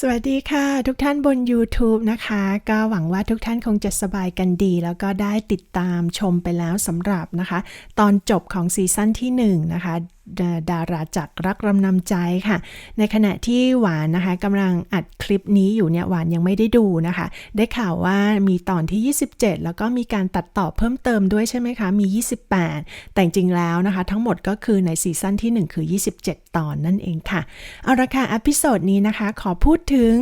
สวัสดีค่ะ ทุกท่านบน YouTube นะคะ ก็หวังว่าทุกท่านคงจะสบายกันดี แล้วก็ได้ติดตามชมไปแล้วสำหรับนะคะ ตอนจบของซีซั่นที่1นะคะ ดาราจักรรักรำนำใจค่ะ ในขณะที่หวานนะคะกำลังอัดคลิปนี้อยู่เนี่ยหวานยังไม่ได้ดูนะคะ ได้ข่าวว่ามีตอนที่ 27 แล้วก็มีการตัดต่อเพิ่มเติมด้วยใช่ไหมคะ มี 28 แต่จริงแล้วนะคะ ทั้งหมดก็คือในซีซั่นที่ 1 คือ 27 ตอนนั่นเองค่ะ เอาละค่ะอพิโซดนี้นะคะ ขอพูดถึง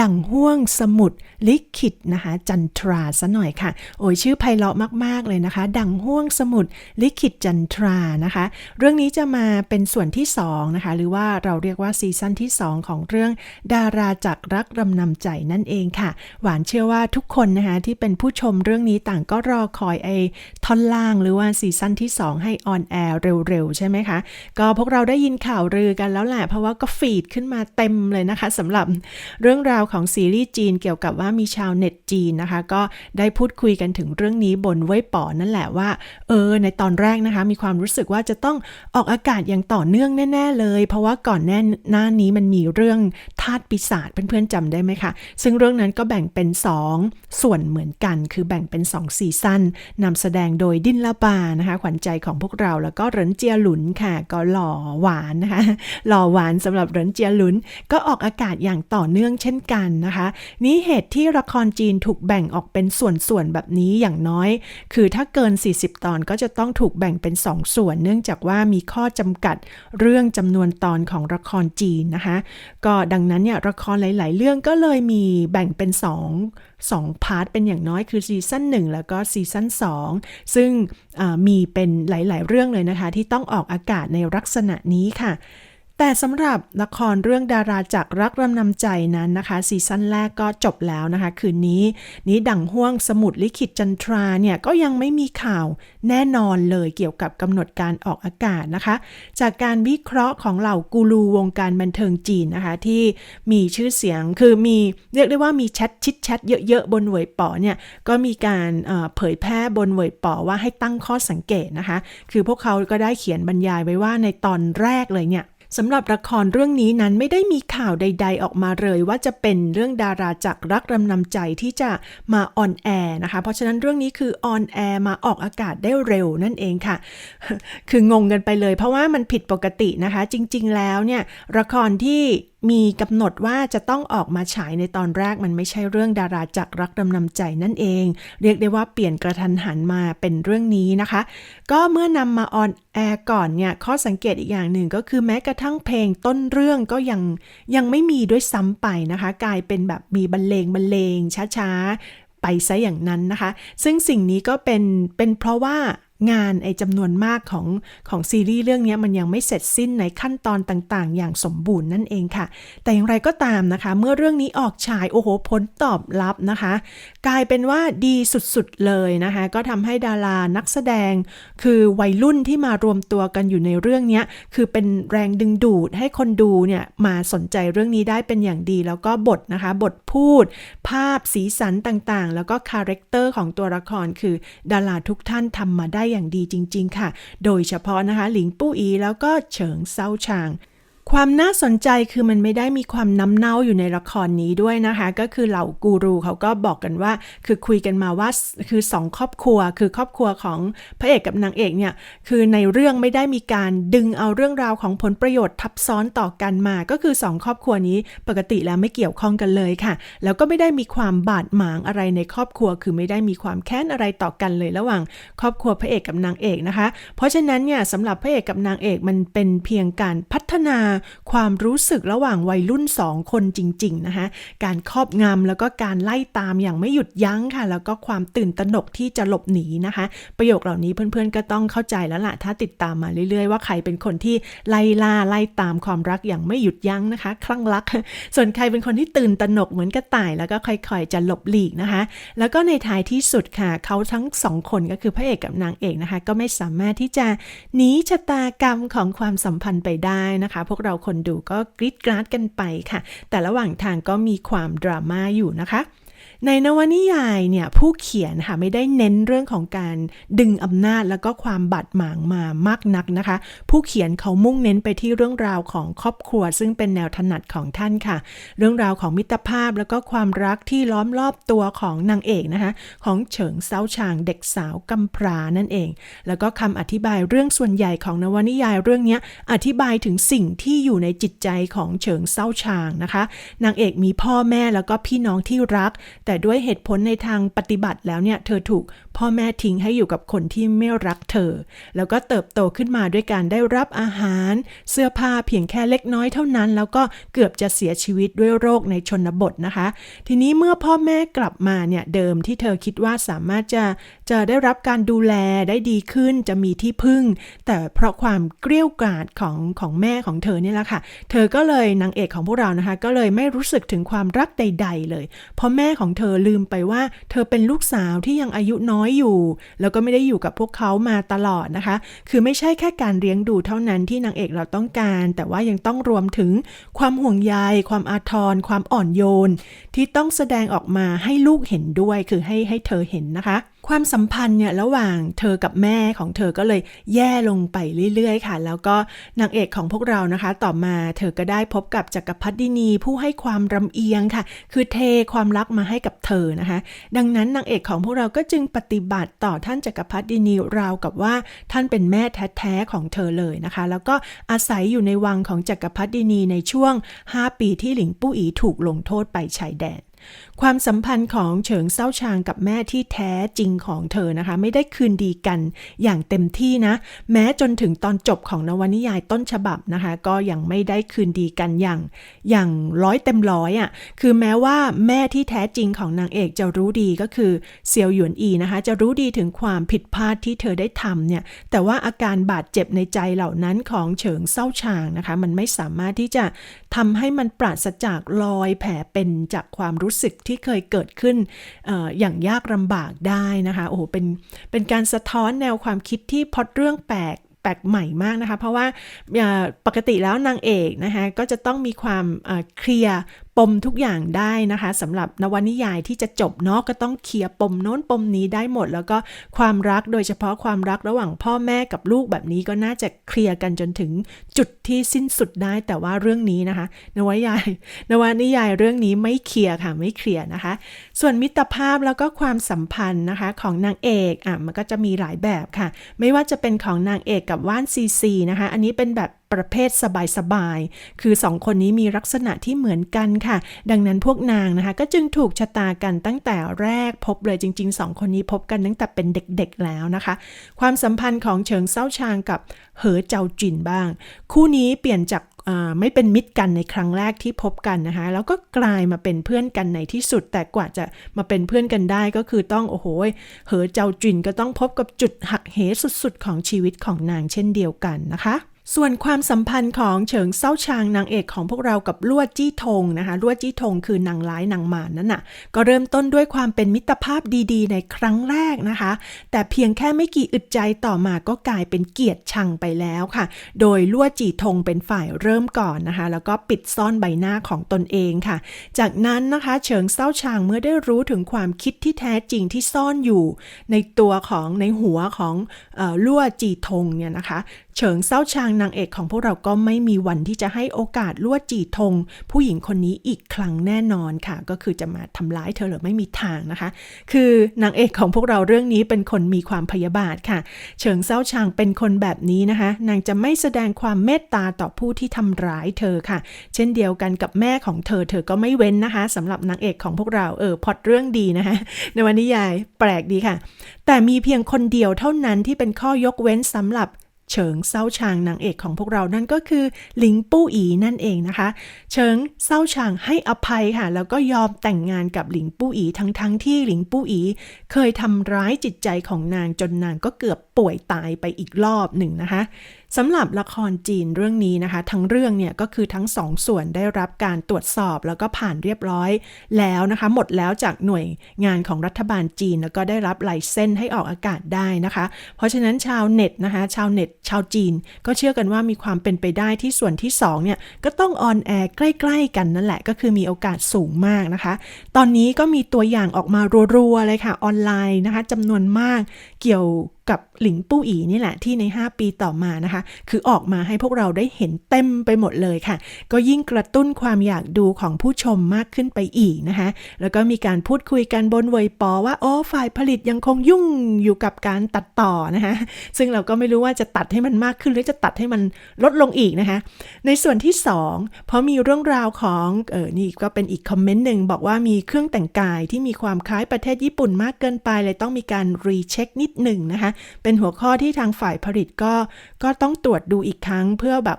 ดั่งห่วงสมุดลิขิตนะคะ จันทราซะหน่อยค่ะ โอ้ยชื่อไพเราะมาก ๆเลยนะคะ ดั่งห่วงสมุดลิขิตจันทรานะคะ เรื่องนี้จะมาเป็นส่วนที่2นะคะหรือว่าเราเรียกว่าซีซั่นที่ 2 ของเรื่องดาราจักรรักรำนำใจนั่นเองค่ะ หวานเชื่อว่าทุกคนนะคะที่เป็นผู้ชมเรื่องนี้ต่างก็รอคอยไอ้ท่อนล่างหรือว่าซีซั่นที่ 2 ให้ออนแอร์เร็วๆ ใช่ไหมคะ ก็พวกเราได้ยินข่าวลือกันแล้วแหละ เพราะว่าก็ฟีดขึ้นมาเต็มเลยนะคะสำหรับเรื่องราวของซีรีส์จีนเกี่ยวกับว่ามีชาวเน็ตจีนนะคะ ก็ได้พูดคุยกันถึงเรื่องนี้บนเว่ยป๋อนั่นแหละว่าเออในตอนแรกนะคะ มีความรู้สึกว่าจะต้องออกอากาศอย่างต่อเนื่องแน่ ๆ เลย เพราะว่าก่อนแน่หน้านี้มันมีเรื่องธาตุปีศาจเพื่อนๆจำได้ไหมคะ ซึ่งเรื่องนั้นก็แบ่งเป็น 2 ส่วนเหมือนกัน คือแบ่งเป็น 2 ซีซั่นนำแสดงโดยดินละบานะคะขวัญใจของพวกเราแล้วก็เหรินเจียหลุนค่ะ ก็หล่อหวานนะคะหล่อหวานสำหรับเหรินเจียหลุนก็ออกอากาศอย่างต่อเนื่องเช่นกันนะคะ นี้เหตุที่ละครจีนถูกแบ่งออกเป็นส่วนๆแบบนี้อย่างน้อย คือถ้าเกิน 40 ตอนก็จะต้องถูกแบ่งเป็น 2 ส่วน เนื่องจากว่ามีข้อจำกัดเรื่องจำนวนตอนของละครจีนนะคะก็ดังนั้นเนี่ยละครหลาย ๆ เรื่องก็เลยมีแบ่งเป็น 2 2พาร์ทเป็นอย่างน้อยคือซีซั่น1แล้วก็ซีซั่น2ซึ่งมีเป็นหลาย ๆ เรื่องเลยนะคะ ที่ต้องออกอากาศในลักษณะนี้ค่ะ แต่สำหรับละครเรื่องดาราจากรักรำนำใจนั้นนะคะซีซั่นแรกก็จบแล้วนะคะ คืนนี้ นี้ดั่งห่วงสมุดลิขิตจันทราเนี่ยก็ยังไม่มีข่าวแน่นอนเลยเกี่ยวกับกำหนดการออกอากาศนะคะ จากการวิเคราะห์ของเหล่ากูรูวงการบันเทิงจีนนะคะ ที่มีชื่อเสียงคือมีเรียกได้ว่ามีแชทชิดแชทเยอะๆ บนเวยป๋อเนี่ยก็มีการเผยแพร่บนเวยป๋อว่าให้ตั้งข้อสังเกตนะคะ คือพวกเขาก็ได้เขียนบรรยายไว้ว่าในตอนแรกเลยเนี่ย สำหรับละครเรื่องนี้นั้นไม่ได้มีข่าวใด ๆ ออกมาเลยว่าจะเป็นเรื่องดาราจากรักรำนำใจที่จะมาออนแอร์นะคะ เพราะฉะนั้นเรื่องนี้คือออนแอร์มาออกอากาศได้เร็วนั่นเองค่ะ คืองงกันไปเลย เพราะว่ามันผิดปกตินะคะ จริง ๆ แล้วเนี่ยละครที่ มีกำหนดว่าจะต้องออกมาฉายในตอนแรกมันไม่ใช่เรื่องดาราจักรักดำนำใจนั่นเอง เรียกได้ว่าเปลี่ยนกระทันหันมาเป็นเรื่องนี้นะคะ ก็เมื่อนำมาออนแอร์ก่อนเนี่ยข้อสังเกตอีกอย่างหนึ่งก็คือแม้กระทั่งเพลงต้นเรื่องก็ยังยังไม่มีด้วยซ้ำไปนะคะ กลายเป็นแบบมีบรรเลงบรรเลงช้าๆไปซะอย่างนั้นนะคะ ซึ่งสิ่งนี้ก็เป็นเป็นเพราะว่า งานไอจำนวนมากของของซีรีส์เรื่องนี้มันยังไม่เสร็จสิ้นในขั้นตอนต่างๆ อย่างสมบูรณ์นั่นเองค่ะ แต่อย่างไรก็ตามนะคะ เมื่อเรื่องนี้ออกฉายโอ้โหผลตอบรับนะคะ กลายเป็นว่าดีสุดๆเลยนะคะ ก็ทำให้ดารานักแสดง คือวัยรุ่นที่มารวมตัวกันอยู่ในเรื่องนี้คือเป็นแรงดึงดูดให้คนดูเนี่ยมาสนใจเรื่องนี้ได้เป็นอย่างดี แล้วก็บทนะคะ บทพูด ภาพสีสันต่างๆ แล้วก็คาแรคเตอร์ของตัวละครคือดาราทุกท่านทำมาได้อย่างดีจริง ๆ ค่ะ โดยเฉพาะนะคะหลิงปู้อีแล้วก็เฉิงเซาชาง ความน่าสนใจคือมันไม่ได้มีความน้ำเน่าอยู่ในละครนี้ด้วยนะคะ ก็คือเหล่ากูรูเขาก็บอกกันว่า คือคุยกันมาว่าคือสองครอบครัว คือครอบครัวของพระเอกกับนางเอกเนี่ยคือในเรื่องไม่ได้มีการดึงเอาเรื่องราวของผลประโยชน์ทับซ้อนต่อกันมา ก็คือสองครอบครัวนี้ปกติแล้วไม่เกี่ยวข้องกันเลยค่ะ แล้วก็ไม่ได้มีความบาดหมางอะไรในครอบครัว คือไม่ได้มีความแค้นอะไรต่อกันเลยระหว่าง ครอบครัวพระเอกกับนางเอกนะคะ เพราะฉะนั้นเนี่ยสำหรับพระเอกกับนางเอกมันเป็นเพียงการพัฒนาความรู้สึกระหว่างวัยรุ่น 2 คนจริง ๆ นะคะ การครอบงำแล้วก็การไล่ตามอย่างไม่หยุดยั้งค่ะ แล้วก็ความตื่นตระหนกที่จะหลบหนีนะคะ ประโยคเหล่านี้เพื่อนๆก็ต้องเข้าใจแล้วล่ะ ถ้าติดตามมาเรื่อยๆ ว่าใครเป็นคนที่ไล่ล่าไล่ตามความรักอย่างไม่หยุดยั้งนะคะ คลั่งรัก ส่วนใครเป็นคนที่ตื่นตระหนกเหมือนกระต่าย แล้วก็ค่อยๆจะหลบหลีกนะคะ แล้วก็ในท้ายที่สุดค่ะเขาทั้งสองคนก็คือพระเอกกับนางเอกนะคะ ก็ไม่สามารถที่จะหนีชะตากรรมของความสัมพันธ์ไปได้นะคะ พวกเราคนดูก็กรี๊ดกราดกันไปค่ะ แต่ระหว่างทางก็มีความดราม่าอยู่นะคะ ในนวนิยายเนี่ยผู้เขียนค่ะไม่ได้เน้นเรื่องของการดึงอำนาจแล้วก็ความบาดหมางมามากนักนะคะ ผู้เขียนเขามุ่งเน้นไปที่เรื่องราวของครอบครัว ซึ่งเป็นแนวถนัดของท่านค่ะ เรื่องราวของมิตรภาพแล้วก็ความรักที่ล้อมรอบตัวของนางเอกนะคะ ของเฉิงเซาชางเด็กสาวกำพร้านั่นเอง แล้วก็คำอธิบายเรื่องส่วนใหญ่ของนวนิยายเรื่องนี้อธิบายถึงสิ่งที่อยู่ในจิตใจของเฉิงเซาชางนะคะ นางเอกมีพ่อแม่แล้วก็พี่น้องที่รัก แต่แต่ด้วยเหตุผลในทางปฏิบัติแล้วเนี่ย เธอถูกพ่อแม่ทิ้งให้อยู่กับคนที่ไม่รักเธอ แล้วก็เติบโตขึ้นมาด้วยการได้รับอาหาร เสื้อผ้าเพียงแค่เล็กน้อยเท่านั้น แล้วก็เกือบจะเสียชีวิตด้วยโรคในชนบทนะคะ ทีนี้เมื่อพ่อแม่กลับมาเนี่ยเดิมที่เธอคิดว่าสามารถจะจะได้รับการดูแลได้ดีขึ้นจะมีที่พึ่ง แต่เพราะความเกลี้ยกล่อมของของแม่ของเธอเนี่ยแหละค่ะ เธอก็เลยนางเอกของพวกเรานะคะ ก็เลยไม่รู้สึกถึงความรักใด ๆ เลย เพราะแม่ของเธอลืมไปว่า เธอเป็นลูกสาวที่ยังอายุน้อยอยู่ แล้วก็ไม่ได้อยู่กับพวกเขามาตลอดนะคะ คือไม่ใช่แค่การเลี้ยงดูเท่านั้นที่นางเอกเราต้องการ แต่ว่ายังต้องรวมถึงความห่วงใย ความอาทร ความอ่อนโยน ที่ต้องแสดงออกมาให้ลูกเห็นด้วย คือให้ให้เธอเห็นนะคะ ความสัมพันธ์เนี่ยระหว่างเธอกับแม่ของเธอก็เลยแย่ลงไปเรื่อยๆ ค่ะ แล้วก็นางเอกของพวกเรานะคะ ต่อมาเธอก็ได้พบกับจักรพรรดินีผู้ให้ความรำเอียงค่ะ คือเทความรักมาให้กับเธอนะคะ ดังนั้นนางเอกของพวกเราก็จึงปฏิบัติต่อท่านจักรพรรดินีราวกับว่าท่านเป็นแม่แท้ๆของเธอเลยนะคะ แล้วก็อาศัยอยู่ในวังของจักรพรรดินีในช่วง 5 ปีที่หลิงปู่อีถูกลงโทษไปชายแดน ความสัมพันธ์ของเฉิงเซาชางกับแม่ที่แท้จริงของเธอนะคะ ไม่ได้คืนดีกันอย่างเต็มที่นะ แม้จนถึงตอนจบของนวนิยายต้นฉบับนะคะ ก็ยังไม่ได้คืนดีกันอย่าง อย่างร้อยเต็มร้อยอะ่ะคือแม้ว่าแม่ที่แท้จริงของนางเอกจะรู้ดีก็คือเซียวหยวนอีนะคะ จะรู้ดีถึงความผิดพลาดที่เธอได้ทำเนี่ยแต่ว่าอาการบาดเจ็บในใจเหล่านั้นของเฉิงเซาชางนะคะ มันไม่สามารถที่จะทำให้มันปราศจากรอยแผลเป็นจากความรู้สึกที่เคยเกิดขึ้นออย่างยากลำบากได้นะคะโอ้โหเป็นเป็นการสะท้อนแนวความคิดที่พอดเรื่องแปลกแปลกใหม่มากนะคะ เพราะว่าปกติแล้วนางเอกนะคะก็จะต้องมีความเคลียร์ ปมทุกอย่างได้นะคะสำหรับนวนิยายที่จะจบเนาะก็ต้องเคลียร์ปมโน้นปมนี้ได้หมด แล้วก็ความรักโดยเฉพาะความรักระหว่างพ่อแม่กับลูกแบบนี้ก็น่าจะเคลียร์กันจนถึงจุดที่สิ้นสุดได้ แต่ว่าเรื่องนี้นะคะ นวนิยาย นวนิยายเรื่องนี้ไม่เคลียร์ค่ะไม่เคลียร์นะคะ ส่วนมิตรภาพแล้วก็ความสัมพันธ์นะคะของนางเอกอะมันก็จะมีหลายแบบค่ะ ไม่ว่าจะเป็นของนางเอกกับว่านซีซีนะคะ อันนี้เป็นแบบ ประเภทสบายๆ คือสองคนนี้มีลักษณะที่เหมือนกันค่ะ ดังนั้นพวกนางนะคะ ก็จึงถูกชะตากันตั้งแต่แรกพบเลยจริงๆสองคนนี้พบกันตั้งแต่เป็นเด็กๆแล้วนะคะ ความสัมพันธ์ของเฉิงเซาชางกับเหอเจ้าจินบ้าง คู่นี้เปลี่ยนจากไม่เป็นมิตรกันในครั้งแรกที่พบกันนะคะ แล้วก็กลายมาเป็นเพื่อนกันในที่สุด แต่กว่าจะมาเป็นเพื่อนกันได้ก็คือต้องโอ้โหเหอเจ้าจินก็ต้องพบกับจุดหักเหสุดๆของชีวิตของนางเช่นเดียวกันนะคะ ส่วนความสัมพันธ์ของเฉิงเซาชางนางเอกของพวกเรากับลวดจี้ทงนะคะลวดจี้ทงคือนางร้ายนางมารนนั่นน่ะก็เริ่มต้นด้วยความเป็นมิตรภาพดีๆ ในครั้งแรกนะคะ แต่เพียงแค่ไม่กี่อึดใจต่อมาก็กลายเป็นเกียรติชังไปแล้วค่ะ โดยลวดจีทงเป็นฝ่ายเริ่มก่อนนะคะ แล้วก็ปิดซ่อนใบหน้าของตนเองค่ะ จากนั้นนะคะเฉิงเซาชางเมื่อได้รู้ถึงความคิดที่แท้จริงที่ซ่อนอยู่ ในตัวของในหัวของลวดจีทงเนี่ยนะคะ เฉิงเซาชางนางเอกของพวกเราก็ไม่มีวันที่จะให้โอกาสลวดจีทง ผู้หญิงคนนี้อีกครั้งแน่นอนค่ะ ก็คือจะมาทำร้ายเธอหรือไม่มีทางนะคะ คือนางเอกของพวกเราเรื่องนี้เป็นคนมีความพยาบาทค่ะ เฉิงเซาชางเป็นคนแบบนี้นะคะ นางจะไม่แสดงความเมตตาต่อผู้ที่ทำร้ายเธอค่ะ เช่นเดียวกันกับแม่ของเธอ เธอก็ไม่เว้นนะคะสำหรับนางเอกของพวกเราเออพอดเรื่องดีนะคะในวันนิยายแปลกดีค่ะ แต่มีเพียงคนเดียวเท่านั้นที่เป็นข้อยกเว้นสำหรับ เฉิงเซาชางนางเอกของพวกเรานั่นก็คือหลิงปู้อีนั่นเองนะคะ เฉิงเซาชางให้อภัยค่ะ แล้วก็ยอมแต่งงานกับหลิงปู้อีทั้งๆทที่หลิงปู้อีเคยทำร้ายจิตใจของนางจนนางก็เกือบป่วยตายไปอีกรอบหนึ่งนะคะ สำหรับละครจีนเรื่องนี้นะคะ ทั้งเรื่องเนี่ยก็คือทั้งสองส่วนได้รับการตรวจสอบแล้วก็ผ่านเรียบร้อยแล้วนะคะ หมดแล้วจากหน่วยงานของรัฐบาลจีน แล้วก็ได้รับไลเซนส์ให้ออกอากาศได้นะคะ เพราะฉะนั้นชาวเน็ตนะคะ ชาวเน็ต ชาวจีน ก็เชื่อกันว่ามีความเป็นไปได้ที่ส่วนที่สองเนี่ยก็ต้องออนแอร์ใกล้ๆกันนั่นแหละ ก็คือมีโอกาสสูงมากนะคะ ตอนนี้ก็มีตัวอย่างออกมารัวๆเลยค่ะออนไลน์นะคะจำนวนมากเกี่ยวกับหลิงปู้อีนี่แหละที่ใน 5 ปีต่อมานะคะ คือออกมาให้พวกเราได้เห็นเต็มไปหมดเลยค่ะ ก็ยิ่งกระตุ้นความอยากดูของผู้ชมมากขึ้นไปอีกนะคะ แล้วก็มีการพูดคุยกันบนเวยปอว่าโอ้ฝ่ายผลิตยังคงยุ่งอยู่กับการตัดต่อนะคะซึ่งเราก็ไม่รู้ว่าจะตัดให้มันมากขึ้นหรือจะตัดให้มันลดลงอีกนะคะ ในส่วนที่ 2 เพราะมีเรื่องราวของเออนี่ก็เป็นอีกคอมเมนต์หนึ่งบอกว่ามีเครื่องแต่งกายที่มีความคล้ายประเทศญี่ปุ่นมากเกินไปเลยต้องมีการรีเช็คนิดหนึ่งนะคะเป็นหัวข้อที่ทางฝ่ายผลิตก็ก็ต้องตรวจดูอีกครั้งเพื่อแบบ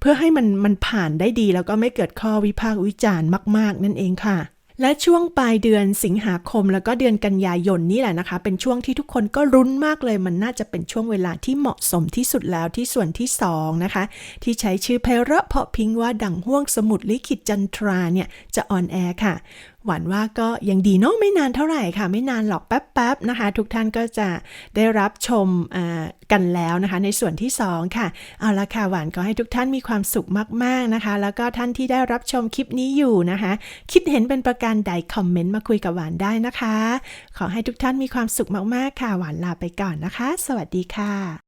เพื่อให้มันมันผ่านได้ดี แล้วก็ไม่เกิดข้อวิพากษ์วิจารณ์มาก ๆ นั่นเองค่ะและช่วงปลายเดือนสิงหาคมแล้วก็เดือนกันยายนนี่แหละนะคะ เป็นช่วงที่ทุกคนก็รุ้นมากเลย มันน่าจะเป็นช่วงเวลาที่เหมาะสมที่สุดแล้วที่ส่วนที่สองนะคะ ที่ใช้ชื่อเพลระเพาะพิงว่าดังห่วงสมุดลิขิตจันทราเนี่ย จะออนแอร์ค่ะ หวานว่าก็ยังดีเนาะไม่นานเท่าไหร่ค่ะ ไม่นานหรอกแป๊บๆนะคะ ทุกท่านก็จะได้รับชมกันแล้วนะคะ ในส่วนที่ 2 ค่ะ เอาละค่ะหวานก็ให้ทุกท่านมีความสุขมากๆนะคะ แล้วก็ท่านที่ได้รับชมคลิปนี้อยู่นะคะ คิดเห็นเป็นประการใดคอมเมนต์มาคุยกับหวานได้นะคะ ขอให้ทุกท่านมีความสุขมากๆค่ะ หวานลาไปก่อนนะคะ สวัสดีค่ะ